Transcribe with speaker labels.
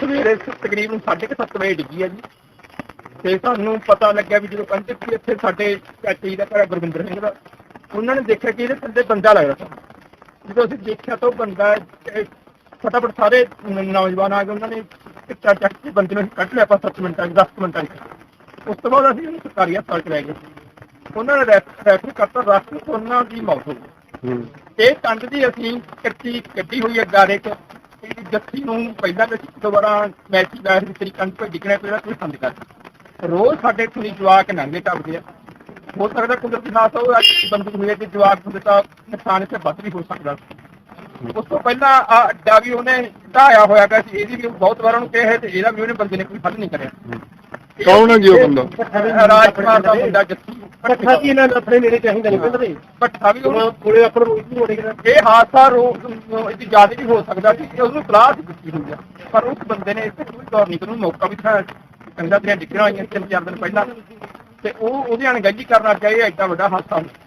Speaker 1: ਸਵੇਰੇ ਤਕਰੀਬਨ 7:30 ਵਜੇ ਡਿੱਗੀ ਆ ਜੀ। ਤੇ ਸਾਨੂੰ ਪਤਾ ਲੱਗਿਆ ਵੀ ਜਦੋਂ ਪਹੁੰਚੇ ਕਿ ਇੱਥੇ ਸਾਡੇ ਚਾਚੇ ਦਾ ਘਰ ਹੈ ਗੁਰਵਿੰਦਰ ਸਿੰਘ ਦਾ ਉਹਨਾਂ ਨੇ ਦੇਖਿਆ ਕਿ ਇਹਦੇ ਥੱਲੇ ਬੰਦਾ ਲੱਗਦਾ ਸੀ। ਜਦੋਂ ਅਸੀਂ ਦੇਖਿਆ ਤਾਂ ਉਹ ਬੰਦਾ ਫਟਾਫਟ ਸਾਰੇ ਨ- ਨੌਜਵਾਨ ਆ ਗਏ ਉਹਨਾਂ ਨੇ ਕਿੱਟਾ ਚੱਕ ਕੇ ਬੰਦੇ ਨੂੰ ਕੱਢ ਲਿਆ ਆਪਾਂ 7 ਮਿੰਟਾਂ 'ਚ 10 ਮਿੰਟਾਂ 'ਚ ਉਸ ਤੋਂ ਬਾਅਦ ਅਸੀਂ ਉਹਨੂੰ ਸਰਕਾਰੀ ਹਸਪਤਾਲ 'ਚ ਲੈ ਗਏ। ਉਹਨਾਂ ਨੇ ਰੈਫ- ਰੈਫਰ ਕਰਤਾ ਰਸਤੇ ਤੋਂ ਉਹਨਾਂ ਦੀ ਮੌਤ ਹੋ ਗਈ।
Speaker 2: ਹੂੰ।
Speaker 1: ਇਹ ਕੰਧ ਦੀ ਅਸੀਂ ਕੱਟੀ ਕੱਢੀ ਹੋਈ ਹੈ ਗਾਰੇ ਚ। ਜੱਥੀ ਨੂੰ ਪਹਿਲਾਂ ਵੀ ਦੁਬਾਰਾ ਮੈਚੀ ਦਾ ਇਸ ਤਰੀ ਕੰਧ ਤੇ ਡਿੱਗਣਾ, ਕੋਈ ਸੰਦ ਕਰ ਰੋਜ਼ ਸਾਡੇ ਥੋੜੀ ਜਵਾਕ ਨੰਗੇ ਟੱਪਦੇ ਆ। ਹੋ ਸਕਦਾ ਕੁਦਰਤੀ ਹਾਦਸਾ ਉਹ ਅੱਜ ਬੰਦੂਕ ਹੋਈ ਕਿ ਜਵਾਕ ਹੁੰਦੇ ਤਾਂ ਨੁਕਸਾਨ ਇੱਥੇ ਵੱਧ ਵੀ ਹੋ ਸਕਦਾ। ਉਸ ਤੋਂ ਪਹਿਲਾਂ ਆ ਅੱਡਾ ਵੀ ਉਹਨੇ ਢਾਇਆ ਹੋਇਆ ਗਿਆ ਸੀ ਇਹਦੀ ਵੀ ਬਹੁਤ ਵਾਰ ਉਹਨੂੰ ਕਿਹਾ ਤੇ ਇਹਦਾ ਵੀ ਉਹਨੇ ਬੰਦੇ ਨੇ ਕੋਈ ਹੱਲ ਨਹੀਂ ਕਰਿਆ।
Speaker 2: ਕੌਣ ਹੈ ਜੀ ਉਹ ਬੰਦਾ?
Speaker 1: ਰਾਜਕੁਮਾਰ ਦਾ ਮੁੰਡਾ
Speaker 3: ਇਕੱਠਾ ਕੀ ਇਹਨਾਂ ਨੂੰ ਆਪਣੇ ਨੇੜੇ ਚਾਹੀਦਾ ਨਹੀਂ ਪਿੰਡ ਦੇ
Speaker 1: ਭੱਠਾ ਵੀ ਉਹਨੂੰ
Speaker 3: ਕੋਲੇ ਆਪਾਂ ਨੂੰ ਨਹੀਂ ਹੋੜੇਗਾ
Speaker 1: ਇਹ ਹਾਦਸਾ ਰੋਕ ਇਹਦੀ ਜ਼ਿਆਦਾ ਵੀ ਹੋ ਸਕਦਾ ਸੀ ਕਿ ਉਹਨੂੰ ਸਲਾਹ ਦਿੱਤੀ ਹੋਈ ਆ। ਪਰ ਉਸ ਬੰਦੇ ਨੇ ਇੱਥੇ ਕੋਈ ਗੌਰ ਨਹੀਂ ਕਰੂ ਮੌਕਾ ਵੀ ਥਾ ਕੰਗਾ ਦੀਆਂ ਡਿੱਗਣਾ ਹੋਈਆਂ ਤਿੰਨ ਚਾਰ ਦਿਨ ਪਹਿਲਾਂ। ਤੇ ਉਹ ਉਹਦੀ ਅਣਗਹਿਲੀ ਕਰਨਾ ਚਾਹੀਏ ਐਡਾ ਵੱਡਾ ਹਾਦਸਾ।